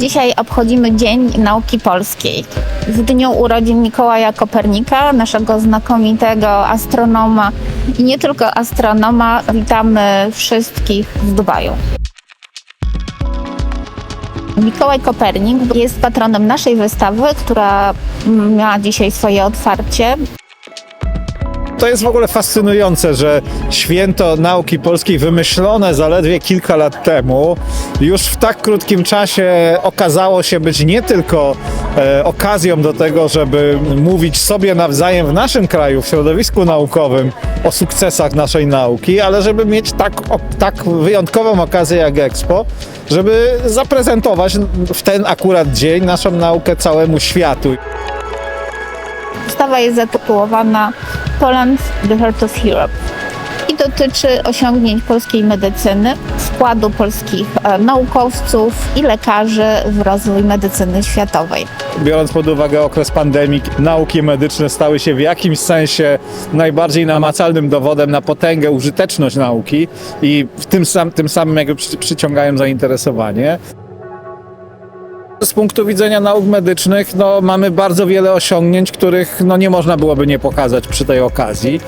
Dzisiaj obchodzimy Dzień Nauki Polskiej. W dniu urodzin Mikołaja Kopernika, naszego znakomitego astronoma i nie tylko astronoma, witamy wszystkich z Dubaju. Mikołaj Kopernik jest patronem naszej wystawy, która miała dzisiaj swoje otwarcie. To jest w ogóle fascynujące, że święto nauki polskiej wymyślone zaledwie kilka lat temu już w tak krótkim czasie okazało się być nie tylko e, okazją do tego, żeby mówić sobie nawzajem w naszym kraju, w środowisku naukowym o sukcesach naszej nauki, ale żeby mieć tak, o, tak wyjątkową okazję jak Expo, żeby zaprezentować w ten akurat dzień naszą naukę całemu światu. Wystawa jest zatytułowana Poland, the Heart of Europe i dotyczy osiągnięć polskiej medycyny, wkładu polskich e, naukowców i lekarzy w rozwój medycyny światowej. biorąc pod uwagę okres pandemii, nauki medyczne stały się w jakimś sensie najbardziej namacalnym dowodem na potęgę, użyteczność nauki i w tym, sam, tym samym jakby przy, przyciągają zainteresowanie. Z punktu widzenia nauk medycznych no, mamy bardzo wiele osiągnięć, których no, nie można byłoby nie pokazać przy tej okazji.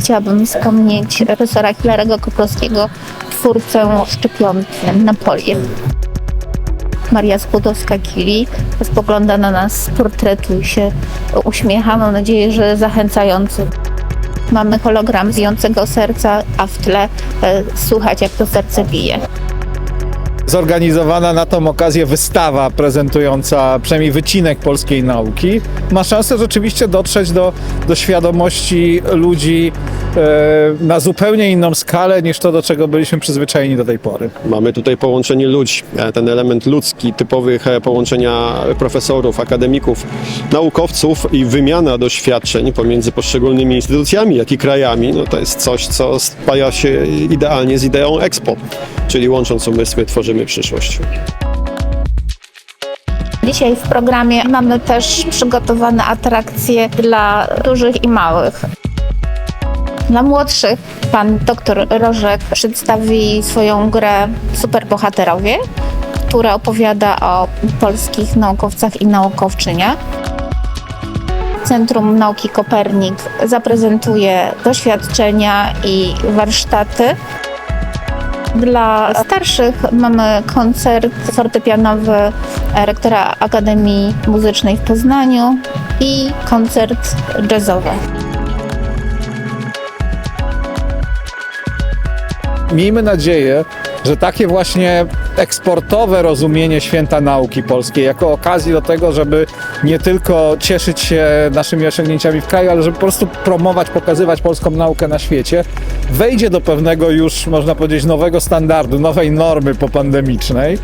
Chciałabym wspomnieć profesora Hilarego Koprowskiego, twórcę szczepionki na polię. Maria Skłodowska-Kili spogląda na nas z portretu i się uśmiecha. Mam nadzieję, że zachęcający. Mamy hologram bijącego serca, a w tle e, słuchać, jak to serce bije. Zorganizowana na tą okazję wystawa prezentująca przynajmniej wycinek polskiej nauki. Ma szansę rzeczywiście dotrzeć do, do świadomości ludzi na zupełnie inną skalę niż to, do czego byliśmy przyzwyczajeni do tej pory. Mamy tutaj połączenie ludzi, e, ten element ludzki, typowych e, połączenia profesorów, akademików, naukowców i wymiana doświadczeń pomiędzy poszczególnymi instytucjami, jak i krajami, no to jest coś, co spaja się idealnie z ideą Expo, czyli łącząc umysły tworzymy przyszłość. Dzisiaj w programie mamy też przygotowane atrakcje dla dużych i małych. Dla młodszych pan dr Rożek przedstawi swoją grę Superbohaterowie, która opowiada o polskich naukowcach i naukowczyniach. Centrum Nauki Kopernik zaprezentuje doświadczenia i warsztaty. Dla starszych mamy koncert fortepianowy rektora Akademii Muzycznej w Poznaniu i koncert jazzowy. Miejmy nadzieję, że takie właśnie eksportowe rozumienie święta nauki polskiej jako okazji do tego, żeby nie tylko cieszyć się naszymi osiągnięciami w kraju, ale żeby po prostu promować, pokazywać polską naukę na świecie, wejdzie do pewnego już, można powiedzieć, nowego standardu, nowej normy popandemicznej.